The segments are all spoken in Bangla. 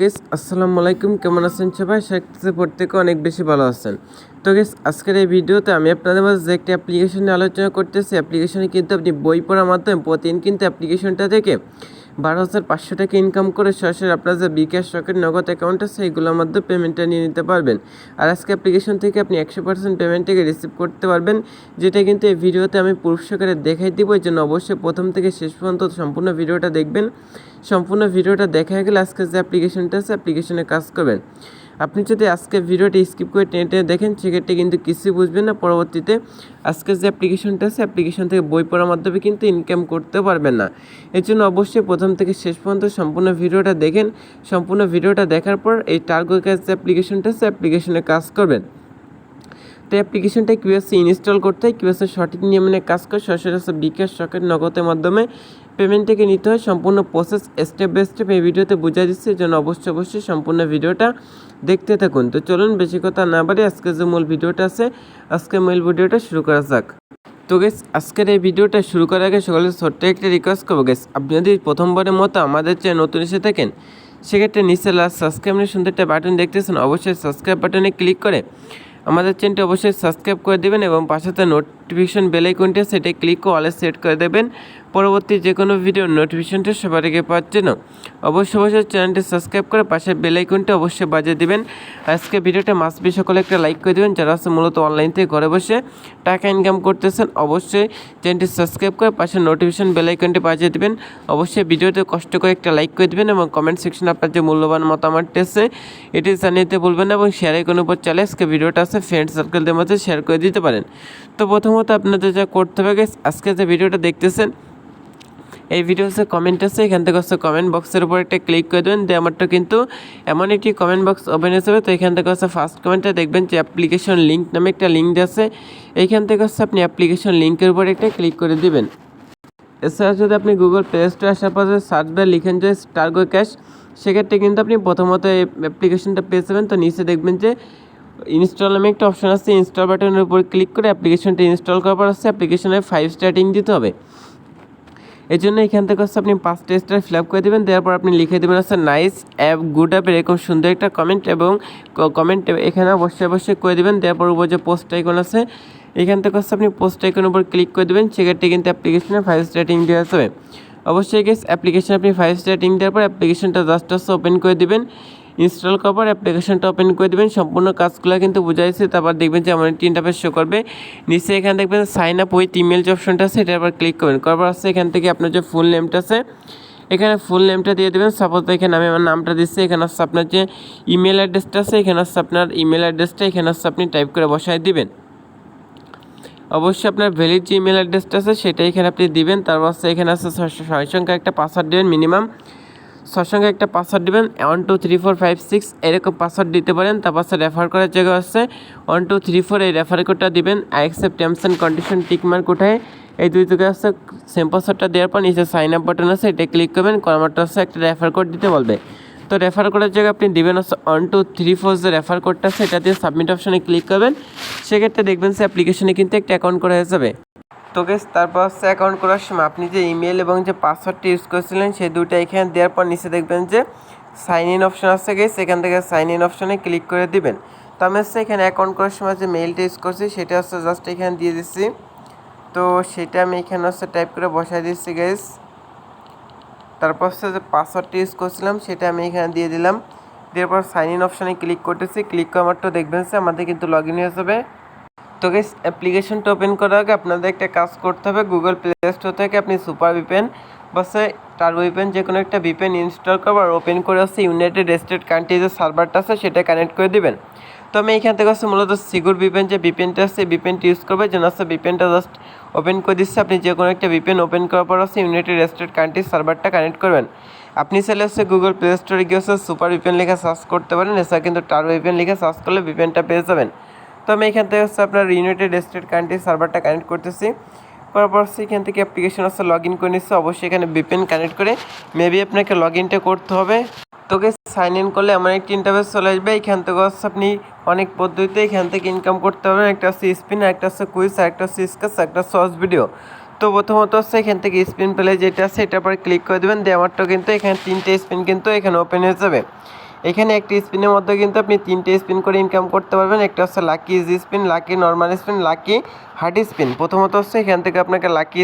গেস আসসালামু আলাইকুম। কেমন আছেন সবাই? সেক্ষেত্রে প্রত্যেকে অনেক বেশি ভালো আছেন। তো গেস আজকের এই ভিডিওতে আমি আপনাদের মাঝে যে একটি অ্যাপ্লিকেশন নিয়ে আলোচনা করতেছি। অ্যাপ্লিকেশনে কিন্তু আপনি বই পড়ার মাধ্যমে প্রতিদিন কিন্তু অ্যাপ্লিকেশনটা থেকে বারো হাজার পাঁচশো টাকা ইনকাম করে সরাসরি আপনার যে বিকাশ রকেট নগদ অ্যাকাউন্ট আছে, সেইগুলোর মধ্যে পেমেন্টটা নিয়ে নিতে পারবেন। আর আজকে অ্যাপ্লিকেশন থেকে আপনি একশো পার্সেন্ট পেমেন্টটাকে রিসিভ করতে পারবেন, যেটা কিন্তু এই ভিডিওতে আমি পুরুষ সহকারে দেখাই দিব, এই জন্য অবশ্যই প্রথম থেকে শেষ পর্যন্ত সম্পূর্ণ ভিডিওটা দেখবেন। সম্পূর্ণ ভিডিওটা দেখা গেলে আজকে যে অ্যাপ্লিকেশনটা আছে অ্যাপ্লিকেশনে কাজ করবেন। আপনি যদি আজকে ভিডিওটি স্কিপ করে টেনে টেনে দেখেন, সেক্ষেত্রে কিন্তু কিছুই বুঝবেন না। পরবর্তীতে আজকে যে অ্যাপ্লিকেশনটা আছে, অ্যাপ্লিকেশন থেকে বই পড়ার মাধ্যমে কিন্তু ইনকাম করতে পারবেন না। এর জন্য অবশ্যই প্রথম থেকে শেষ পর্যন্ত সম্পূর্ণ ভিডিওটা দেখেন। সম্পূর্ণ ভিডিওটা দেখার পর এই টার্গো ক্যাশ যে অ্যাপ্লিকেশনটা আছে, অ্যাপ্লিকেশনে কাজ করবেন। তো অ্যাপ্লিকেশনটা কীভাবে ইনস্টল করতে হয়, কীভাবে সঠিক নিয়মে কাজ করে, সরাসরি বিকাশ সকেট নগদের মাধ্যমে পেমেন্টটাকে নিতে হয়। সম্পূর্ণ প্রসেস স্টেপ বাই স্টেপ এই ভিডিওতে বোঝা দিচ্ছে জন্য অবশ্যই অবশ্যই সম্পূর্ণ ভিডিওটা দেখতে থাকুন। তো চলুন, বেশি কথা না বাড়ি আজকে যে মূল ভিডিওটা আছে আজকে মূল ভিডিওটা শুরু করা যাক। তো গেস আজকের এই ভিডিওটা শুরু করার আগে সকলের ছোট্ট একটা রিকোয়েস্ট করব। গেস আপনি যদি প্রথমবারের মতো আমাদের চেয়ে নতুন এসে থাকেন, সেক্ষেত্রে নিচে লাস্ট সাবস্ক্রাইব সুন্দর একটা বাটন দেখতেছেন। অবশ্যই সাবস্ক্রাইব বাটনে ক্লিক করে আমাদের চ্যানেলটি অবশ্যই সাবস্ক্রাইব করে দেবেন এবং পাশে নোটিফিকেশন বেল আইকনটি সেটা ক্লিক করে সেট করে দেবেন। পরবর্তী যে কোনো ভিডিও নোটিফিকেশনটা সবার আগে পাওয়ার জন্য। অবশ্যই অবশ্যই চ্যানেলটি সাবস্ক্রাইব করে পাশের বেল আইকনটি অবশ্যই বাজিয়ে দেবেন। আজকে ভিডিওটা মাস বি সকলে একটা লাইক করে দেবেন। যারা আছে মূলত অনলাইন থেকে ঘরে বসে টাকা ইনকাম করতেছেন, অবশ্যই চ্যানেলটি সাবস্ক্রাইব করে পাশের নোটিফিকেশন বেল আইকনটি বাজিয়ে দেবেন। অবশ্যই ভিডিওতে কষ্ট করে একটা লাইক করে দেবেন এবং কমেন্ট সেকশনে আপনার যে মূল্যবান মতামতটি আছে, এটি জানিয়ে দিতে বলবেন এবং শেয়ার আইকনের উপর চলে আজকে ভিডিওটা আছে ফ্রেন্ড সার্কেলদের মধ্যে শেয়ার করে দিতে পারেন। তো প্রথমত আপনাদের যা করতে হবে আজকে যে ভিডিওটা দেখতেছেন, এই ভিডিও হচ্ছে কমেন্ট আছে, এখান থেকে হচ্ছে কমেন্ট বক্সের উপর একটা ক্লিক করে দেবেন। দিয়ে আমারটা কিন্তু এমন একটি কমেন্ট বক্স ওপেন যাবে। তো এখান থেকে হচ্ছে ফার্স্ট কমেন্টটা দেখবেন যে অ্যাপ্লিকেশন লিঙ্ক নামে একটা লিঙ্ক আছে। এইখান থেকে হচ্ছে আপনি অ্যাপ্লিকেশন লিঙ্কের উপর একটা ক্লিক করে দিবেন। এছাড়া যদি আপনি গুগল প্লে স্টোরে আসার পর সার্চ বার লিখেন যে স্টার্গো ক্যাশ সেক্ষেত্রে কিন্তু আপনি প্রথমত এই অ্যাপ্লিকেশনটা পেয়ে যাবেন। তো নিচে দেখবেন যে ইনস্টল নামে একটা অপশন আছে ইনস্টল বাটনের উপর ক্লিক করে অ্যাপ্লিকেশনটা ইনস্টল করার পর হচ্ছে অ্যাপ্লিকেশনে ফাইভ স্টার্টিং দিতে হবে। এই জন্য এখান থেকে হচ্ছে আপনি পাঁচটা স্টার ফিল আপ করে দেবেন, দেওয়ার পর আপনি লিখে দেবেন হচ্ছে নাইস অ্যাপ গুড অ্যাপ এরকম সুন্দর একটা কমেন্ট এবং কমেন্ট এখানে অবশ্যই অবশ্যই করে দেবেন, দেওয়ার পর উপর যে পোস্ট আইকন আছে, এখান থেকে হচ্ছে আপনি পোস্ট আইকনের উপর ক্লিক করে দেবেন, সেক্ষেত্রে কিন্তু অ্যাপ্লিকেশনে ফাইভ স্টার রেটিং দেওয়া যাবে অবশ্যই গেস অ্যাপ্লিকেশন আপনি ফাইভ স্টার রেটিং দেওয়ার পর অ্যাপ্লিকেশনটা জাস্ট হচ্ছে ওপেন করে দেবেন। ইনস্টল করার পর অ্যাপ্লিকেশনটা ওপেন করে দেবেন। সম্পূর্ণ কাজগুলো কিন্তু বুঝাইছে। তারপর দেখবেন যে আমার একটি ইন্টারফেস শো করবে। নিচে এখানে দেখবেন সাইন আপ উইথ ইমেল যে অপশনটা আছে এটার উপর ক্লিক করবেন। করার পর আসছে এখান থেকে আপনার যে ফুল নেমটা আছে, এখানে ফুল নেমটা দিয়ে দেবেন। সাপোজ এখানে আমি আমার নামটা দিচ্ছি। এখানে হচ্ছে আপনার যে ইমেল অ্যাড্রেসটা আছে, এখানে হচ্ছে আপনার ইমেল অ্যাড্রেসটা এখানে হচ্ছে আপনি টাইপ করে বসায় দিবেন। অবশ্যই আপনার ভ্যালিড যে ইমেল অ্যাড্রেসটা আছে সেটা এখানে আপনি দিবেন। তারপর হচ্ছে এখানে আছে ছয় সংখ্যা একটা পাসওয়ার্ড দেবেন মিনিমাম ছয় সংখ্যা একটা পাসওয়ার্ড দেবেন one two three four five six এরকম পাসওয়ার্ড দিতে পারেন তারপর হচ্ছে রেফার করার জায়গা আছে। ওয়ান টু থ্রি ফোর এই রেফার কোডটা দিবেন I accept terms and condition tick mark কোথায় এই দুই থেকে আছে সেম পাসওয়ার্ডটা দেওয়ার পর নিচে সাইন আপ বাটন আছে এটা ক্লিক করবেন কর্মারটা হচ্ছে একটা রেফার কোড দিতে বলবে। তো রেফার করার জায়গায় আপনি দেবেন হচ্ছে ওয়ান টু থ্রি ফোর যে রেফার কোডটা আছে, এটা দিয়ে সাবমিট অপশানে ক্লিক করবেন। সেক্ষেত্রে দেখবেন সে অ্যাপ্লিকেশনে কিন্তু একটা অ্যাকাউন্ট করা হয়ে যাবে। তো গেস তারপর হচ্ছে অ্যাকাউন্ট করার সময় আপনি যে ইমেল এবং যে পাসওয়ার্ডটি ইউজ করেছিলেন, সেই দুটো এখানে দেওয়ার পর নিচে দেখবেন যে সাইন ইন অপশন আছে গেস এখান থেকে সাইন ইন অপশনে ক্লিক করে দিবেন। তো আমি হচ্ছে এখানে অ্যাকাউন্ট করার সময় যে মেইলটা ইউজ করছি, সেটা হচ্ছে জাস্ট এখানে দিয়ে দিচ্ছি তো সেটা আমি এখানে হচ্ছে টাইপ করে বসাই দিচ্ছি গেস তারপর হচ্ছে যে পাসওয়ার্ডটি ইউজ করছিলাম, সেটা আমি এখানে দিয়ে দিলাম। দেওয়ার পর সাইন ইন অপশানে ক্লিক করতেছি। ক্লিক করার মাত্র দেখবেন যে আমাদের কিন্তু লগ ইন হয়ে যাবে। তো গেস অ্যাপ্লিকেশনটা ওপেন করার আগে আপনাদের একটা কাজ করতে হবে গুগল প্লে স্টোর থেকে আপনি সুপার ভিপেন বা সে টার যে কোনো একটা ভিপেন ইনস্টল করবার ওপেন করে হচ্ছে ইউনাইটেড স্টেট কান্ট্রি যে সার্ভারটা আছে সেটা কানেক্ট করে দিবেন তো আমি এখান থেকে হচ্ছে মূলত সিগুর ভিপেন যে ভিপেনটা আছে ভিপেনটা ইউজ করবে যেন হচ্ছে ভিপেনটা জাস্ট ওপেন করে দিচ্ছে আপনি যে কোনো একটা ভিপেন ওপেন করার পর হচ্ছে ইউনাইটেড স্টেট কান্ট্রি সার্ভারটা কানেক্ট করবেন আপনি চাইলে হচ্ছে গুগল প্লে স্টোরে গিয়ে হচ্ছে সুপার ভিপেন লেখা সার্চ করতে পারেন এছাড়া কিন্তু টার ভিপেন লিখে সার্চ করলে ভিপেনটা পেয়ে যাবেন তো আমি এখান থেকে হচ্ছে আপনার ইউনাইটেড স্টেট কান্ট্রি সার্ভারটা কানেক্ট করতেছি। করার পর এখান থেকে অ্যাপ্লিকেশন হচ্ছে লগ ইন করে নিচ্ছে। অবশ্যই এখানে ভিপেন কানেক্ট করে মেবি আপনাকে লগ ইনটা করতে হবে। তোকে সাইন ইন করলে এমন একটি ইন্টারভেস চলে আসবে। এখান থেকে হচ্ছে আপনি অনেক পদ্ধতিতে এখান থেকে ইনকাম করতে পারবেন। একটা হচ্ছে স্পিন একটা হচ্ছে কুইজ একটা হচ্ছে স্কেচ একটা সস ভিডিও তো প্রথমত হচ্ছে এখান থেকে স্পিন পেলে যেটা আছে, এটার পর ক্লিক করে দেবেন। দিয়ে আমারটা কিন্তু এখানে তিনটে স্পিন কিন্তু এখানে ওপেন হয়ে যাবে। এখানে একটি স্পিনের মধ্যে কিন্তু আপনি তিনটে স্পিন করে ইনকাম করতে পারবেন। একটা হচ্ছে lucky easy spin lucky normal spin lucky hard spin প্রথমত হচ্ছে এখান থেকে আপনাকে লাকি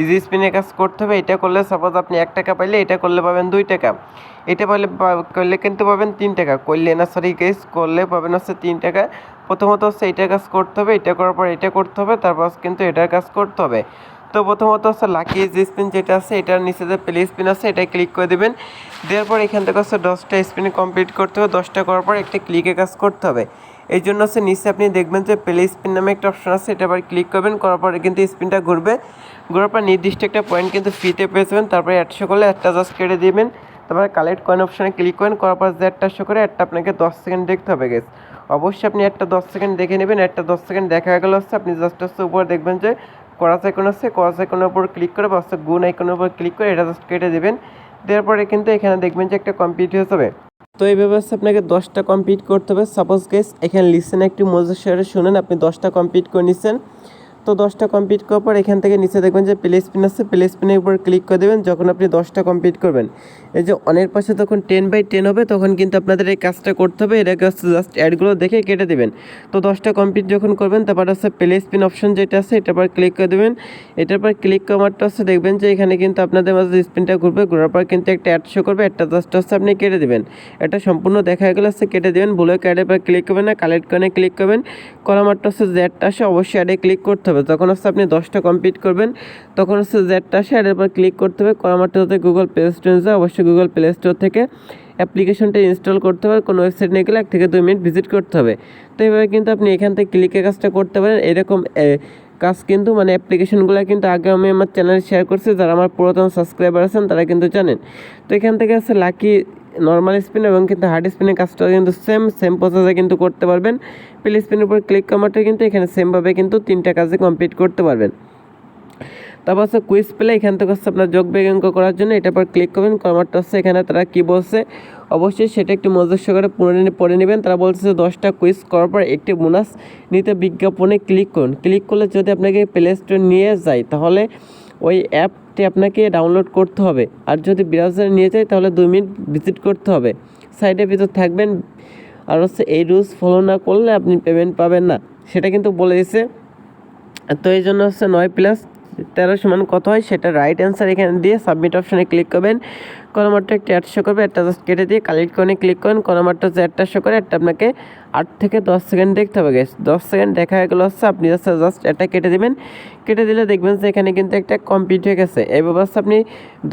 ইজি স্পিনের কাজ করতে হবে। এটা করলে সাপোজ আপনি এক টাকা পাইলে এটা করলে পাবেন দুই টাকা। এটা পাইলে করলে কিন্তু পাবেন তিন টাকা। করলে না সরি কেস করলে পাবেন হচ্ছে তিন টাকা। প্রথমত হচ্ছে এটার কাজ করতে হবে। এটা করার পর এটা করতে হবে। তারপর কিন্তু এটার কাজ করতে হবে। তো প্রথমত হচ্ছে লাকি স্পিন যেটা আছে, এটার নিচে যে প্লে স্পিন আছে এটা ক্লিক করে দেবেন। দেওয়ার পর এখান থেকে হচ্ছে দশটা স্পিন কমপ্লিট করতে হবে। দশটা করার পর একটা ক্লিকে কাজ করতে হবে। এই জন্য হচ্ছে নিচে আপনি দেখবেন যে প্লে স্পিন নামে একটা অপশন আছে, এটা আবার ক্লিক করবেন। করার পরে কিন্তু স্পিনটা ঘুরবে। ঘোরার পর নির্দিষ্ট একটা পয়েন্ট কিন্তু ফ্রিতে পেয়ে যাবেন। তারপরে একশো করলে একটা জাস্ট কেটে দিবেন। তারপরে কালেক্ট কয়েন অপশানে ক্লিক করেন করার পর যে একটা শো করে একটা আপনাকে দশ সেকেন্ড দেখতে হবে গেস অবশ্যই আপনি একটা দশ সেকেন্ড দেখে নেবেন। একটা দশ সেকেন্ড দেখা গেল হচ্ছে, আপনি জাস্ট হচ্ছে উপর দেখবেন যে করাস আইকন আছে ক্রস আইকনের উপর ক্লিক করে বা গুণ আইকনের উপর ক্লিক করে এটা জাস্ট কেটে দেবেন। দেওয়ার পরে কিন্তু এখানে দেখবেন যে একটা কমপ্লিট হয়ে যাবে। তো এইভাবে আপনাকে দশটা কমপ্লিট করতে হবে। সাপোজ গেস এখানে লিসেন একটি মজার শেয়ারে শুনেন, আপনি দশটা কমপ্লিট করে নিচ্ছেন তো দশটা কমপ্লিট করার পর এখান থেকে নিচে দেখবেন যে প্লে স্পিন আছে। প্লে স্পিনের উপর ক্লিক করে দেবেন, যখন আপনি দশটা কমপ্লিট করবেন। এই যে অনের পাশে তখন টেন বাই টেন হবে, তখন কিন্তু আপনাদের এই কাজটা করতে হবে। এটাকে হচ্ছে জাস্ট অ্যাডগুলো দেখে কেটে দেবেন। তো দশটা কমপ্লিট যখন করবেন, তারপর হচ্ছে প্লে স্পিন অপশন যেটা আছে, এটার পর ক্লিক করে দেবেন। এটার পর ক্লিক করারটা হচ্ছে দেখবেন যে এখানে কিন্তু আপনাদের মাঝে স্পিনটা ঘুরবে। ঘোরার পর কিন্তু একটা অ্যাড শো করবে। একটা জাস্ট হচ্ছে আপনি কেটে দেবেন। এটা সম্পূর্ণ দেখা গেলে হচ্ছে কেটে দেবেন। ব্লক অ্যাডের পর ক্লিক করবেন না কালেক্ট করে ক্লিক করবেন। করা মাত্র হচ্ছে জ্যাডটা আসে, অবশ্যই অ্যাডে ক্লিক করতে হবে। তখন হচ্ছে আপনি দশটা কমপ্লিট করবেন। তখন হচ্ছে জ্যাডটা আসে অ্যাডের পর ক্লিক করতে হবে। করা মাত্র হচ্ছে গুগল প্লে স্টোর যায় অবশ্যই গুগল প্লে স্টোর থেকে অ্যাপ্লিকেশনটা ইনস্টল করতে হবে। কোনো ওয়েবসাইট নিয়ে গেলে এক থেকে দুই মিনিট ভিজিট করতে হবে। তো এইভাবে কিন্তু আপনি এখান থেকে ক্লিকের কাজটা করতে পারেন। এরকম কাজ কিন্তু মানে অ্যাপ্লিকেশনগুলো কিন্তু আগে আমি আমার চ্যানেলে শেয়ার করছি। যারা আমার পুরাতন সাবস্ক্রাইবার আছেন, তারা কিন্তু জানেন। তো এখান থেকে আছে লাকি নর্মাল স্পিন এবং কিন্তু হার্ড স্পিনের কাজটা কিন্তু সেম সেম প্রসেসে কিন্তু করতে পারবেন। প্লে স্পিনের উপর ক্লিক করাটা কিন্তু এখানে সেমভাবে কিন্তু তিনটা কাজে কমপ্লিট করতে পারবেন। তারপর হচ্ছে কুইজ প্লে এখান থেকে হচ্ছে আপনার যোগ বিয়োগ অঙ্ক করার জন্য এটার পর ক্লিক করবেন কমারটা হচ্ছে এখানে তারা কী বলছে? অবশ্যই সেটা একটু সহকারে পড়ে পড়ে নেবেন। তারা বলছে যে দশটা কুইজ করার পর একটি বোনাস নিতে বিজ্ঞাপনে ক্লিক করুন। ক্লিক করলে যদি আপনাকে প্লে স্টোর নিয়ে যায়, তাহলে ওই অ্যাপটি আপনাকে ডাউনলোড করতে হবে। আর যদি ব্রাউজারে নিয়ে যায় তাহলে দুই মিনিট ভিজিট করতে হবে। সাইডের ভিতর থাকবেন। আর হচ্ছে এই রুলস ফলো না করলে আপনি পেমেন্ট পাবেন না। সেটা কিন্তু বলে দিছে। তো এই জন্য হচ্ছে নয় প্লাস তেরো সমান কত হয়? সেটা রাইট অ্যান্সার এখানে দিয়ে সাবমিট অপশনে ক্লিক করবেন। কলমারটা একটা অ্যাড শো করবে একটা জাস্ট কেটে দিয়ে কালেক্ট করে ক্লিক করেন। কলমারটা যে অ্যাডটা শো করে একটা আপনাকে আট থেকে দশ সেকেন্ড দেখতে হবে গেস দশ সেকেন্ড দেখা গেলো হচ্ছে, আপনি জাস্ট জাস্ট এটা কেটে দেবেন। কেটে দিলে দেখবেন যে এখানে কিন্তু একটা কমপ্লিট হয়ে গেছে। এইভাবে হচ্ছে আপনি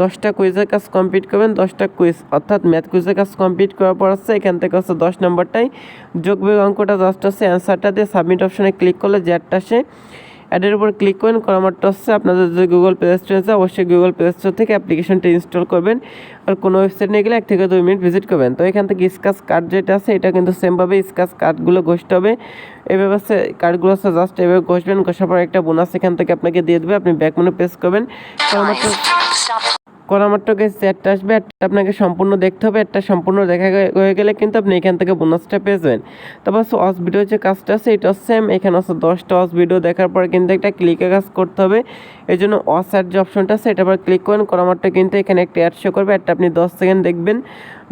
দশটা কুইজের কাজ কমপ্লিট করবেন। দশটা কুইজ অর্থাৎ ম্যাথ কুইজের কাজ কমপ্লিট করার পর হচ্ছে এখান থেকে হচ্ছে দশ নম্বরটাই যোগ অঙ্কটা জাস্ট হচ্ছে অ্যান্সারটা দিয়ে সাবমিট অপশনে ক্লিক করলে যে আসে অ্যাডের উপর ক্লিক করেন করা মাত্র হচ্ছে আপনাদের যদি গুগল প্লে স্টোর আছে, অবশ্যই গুগল প্লে স্টোর থেকে অ্যাপ্লিকেশনটা ইনস্টল করবেন। আর কোনো ওয়েবসাইট নিয়ে গেলে এক থেকে দুই মিনিট ভিজিট করবেন। তো এখান থেকে স্কাচ কার্ড যেটা আছে, এটা কিন্তু সেমভাবে স্কাচ কার্ডগুলো ঘষতে হবে। এভাবে হচ্ছে কার্ডগুলো হচ্ছে জাস্ট এভাবে ঘষবেন, ঘষার পর একটা বোনাস এখান থেকে আপনাকে দিয়ে দেবে, আপনি ব্যাক মনে প্রেস করবেন. করা মাত্র গেছে অ্যাডটা আসবে অ্যাডটা আপনাকে সম্পূর্ণ দেখতে হবে অ্যাডটা সম্পূর্ণ দেখা হয়ে গেলে কিন্তু আপনি এখান থেকে বোনাসটা পেয়ে যাবেন। তারপর অস ভিডিও যে কাজটা আছে, এটা সেম এখানে আছে দশটা অস ভিডিও দেখার পর কিন্তু একটা ক্লিকে কাজ করতে হবে। এই জন্য অস অ্যাড যে অপশনটা আছে, এটা আবার ক্লিক করেন করা মাত্র কিন্তু এখানে একটা অ্যাড শো করবে অ্যাডটা আপনি দশ সেকেন্ড দেখবেন।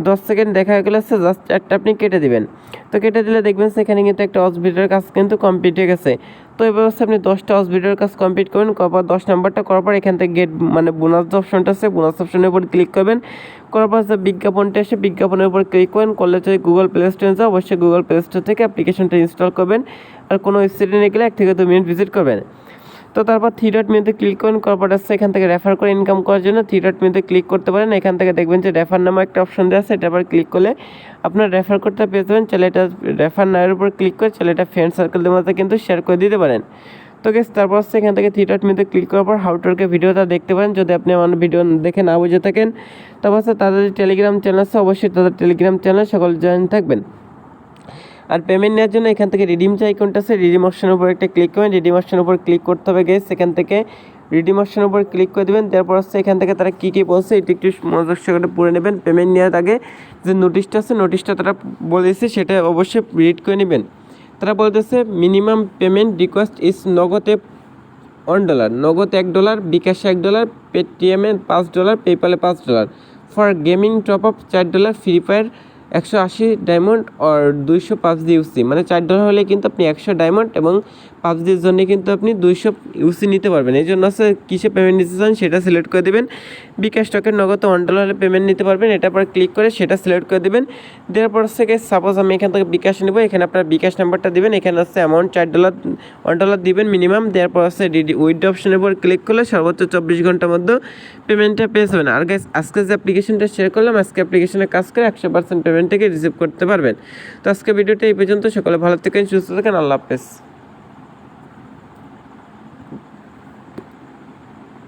দশ সেকেন্ড দেখা গেলে হচ্ছে জাস্ট একটা আপনি কেটে দিবেন। তো কেটে দিলে দেখবেন সেখানে কিন্তু একটা অস ভিডিওর কাজ কিন্তু কমপ্লিট হয়ে গেছে। তো এই ব্যবস্থা আপনি দশটা অস ভিডিওর কাজ কমপ্লিট করবেন, করার দশ নাম্বারটা করার পর এখান থেকে গেট মানে বোনাস যে অপশনটা আছে বোনাস অপশনের উপর ক্লিক করবেন। করার পর বিজ্ঞাপনটা এসে বিজ্ঞাপনের উপর ক্লিক করেন করলে যদি গুগল প্লে স্টোরে যায় অবশ্যই গুগল প্লে স্টোর থেকে অ্যাপ্লিকেশনটা ইনস্টল করবেন। আর কোনো ওয়েবসাইটে নিয়ে গেলে এক থেকে দু মিনিট ভিজিট করবেন। তো তারপর থ্রি ডট মেনুতে ক্লিক করেন কর্পোরেট পর আসছে এখান থেকে রেফার করে ইনকাম করার জন্য থ্রি ডট মেনুতে ক্লিক করতে পারেন। এখান থেকে দেখবেন যে রেফার নামে একটা অপশন দেওয়া আছে, এটা আবার ক্লিক করলে আপনার রেফার করতে পেয়ে যাবেন। চাইলে এটা রেফার নামের উপর ক্লিক করে চাইলে এটা ফ্রেন্ড সার্কেলদের মধ্যে কিন্তু শেয়ার করে দিতে পারেন। তো গেস তারপর হচ্ছে এখান থেকে থ্রি ডট মেনুতে ক্লিক করার পর হাউ টুরকে ভিডিওটা দেখতে পারেন। যদি আপনি আমার ভিডিও দেখে না বুঝে থাকেন, তারপর তাদের টেলিগ্রাম চ্যানেল আছে, অবশ্যই তাদের টেলিগ্রাম চ্যানেল সকল জয়েন থাকবেন। আর পেমেন্ট নেওয়ার জন্য এখান থেকে রিডিম যে আইকনটা আছে রিডিম অপশনের উপর একটা ক্লিক করবেন রিডিম অপশনের উপর ক্লিক করতে হবে গেস সেখান থেকে রিডিম অপশনের উপর ক্লিক করে দেবেন। তারপর হচ্ছে এখান থেকে তারা কী কী বলছে, এটি একটু মনোযোগ সহকারে পড়ে নেবেন। পেমেন্ট নেওয়ার আগে যে নোটিশটা আছে নোটিশটা তারা বলেছে সেটা অবশ্যই রিড করে নেবেন। তারা বলতেছে মিনিমাম পেমেন্ট রিকোয়েস্ট ইজ নগদে ওয়ান ডলার নগদ এক ডলার বিকাশে এক ডলার পেটিএমে পাঁচ ডলার পেপালে পাঁচ dollar for gaming top up চার ডলার ফ্রি ফায়ার একশো আশি ডায়মন্ড আর দুইশো পাঁচ দিয়ে ইউসি মানে চার ডলার হলে কিন্তু আপনি একশো ডায়মন্ড এবং পাঁচ দিনের জন্য কিন্তু আপনি দুইশো ইউসি নিতে পারবেন। এই জন্য আছে কিসে পেমেন্ট নিতে চান সেটা সিলেক্ট করে দেবেন। বিকাশ টকের নগদ ওয়ান ডলার হলে পেমেন্ট নিতে পারবেন। এটার পর ক্লিক করে সেটা সিলেক্ট করে দেবেন। দেওয়ার পর থেকে সাপোজ আমি এখান থেকে বিকাশ নেব, এখানে আপনার বিকাশ নাম্বারটা দিবেন। এখানে হচ্ছে অ্যামাউন্ট চার ডলার ওয়ান ডলার দিবেন মিনিমাম দেওয়ার পর হচ্ছে ডিডি উইড অপশনের উপর ক্লিক করলে সর্বোচ্চ চব্বিশ ঘণ্টার মধ্যে পেমেন্টটা পেয়ে যাবেন। আর গাইস আজকে যে অ্যাপ্লিকেশনটা শেয়ার করলাম, আজকে অ্যাপ্লিকেশনে কাজ করে একশো পার্সেন্ট পেমেন্ট থেকে রিসিভ করতে পারবেন। তো আজকে ভিডিওটা এই পর্যন্ত। সকলে ভালো থাকেন, সুস্থ থাকেন। আল্লাহ হাফেজ।